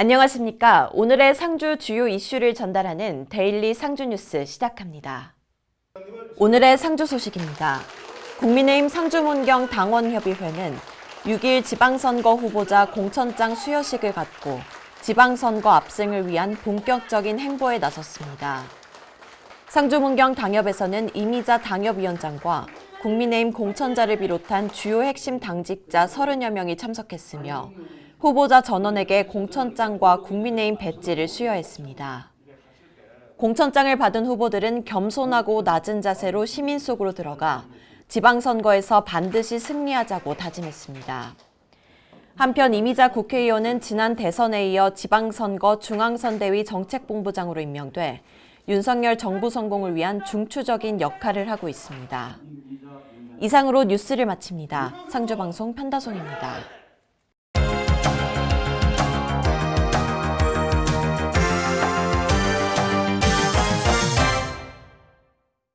안녕하십니까. 오늘의 상주 주요 이슈를 전달하는 데일리 상주 뉴스 시작합니다. 오늘의 상주 소식입니다. 국민의힘 상주문경 당원협의회는 6일 지방선거 후보자 공천장 수여식을 갖고 지방선거 압승을 위한 본격적인 행보에 나섰습니다. 상주문경 당협에서는 이미자 당협위원장과 국민의힘 공천자를 비롯한 주요 핵심 당직자 30여 명이 참석했으며 후보자 전원에게 공천장과 국민의힘 배지를 수여했습니다. 공천장을 받은 후보들은 겸손하고 낮은 자세로 시민 속으로 들어가 지방선거에서 반드시 승리하자고 다짐했습니다. 한편 이미자 국회의원은 지난 대선에 이어 지방선거 중앙선대위 정책본부장으로 임명돼 윤석열 정부 성공을 위한 중추적인 역할을 하고 있습니다. 이상으로 뉴스를 마칩니다. 상주방송 편다송입니다.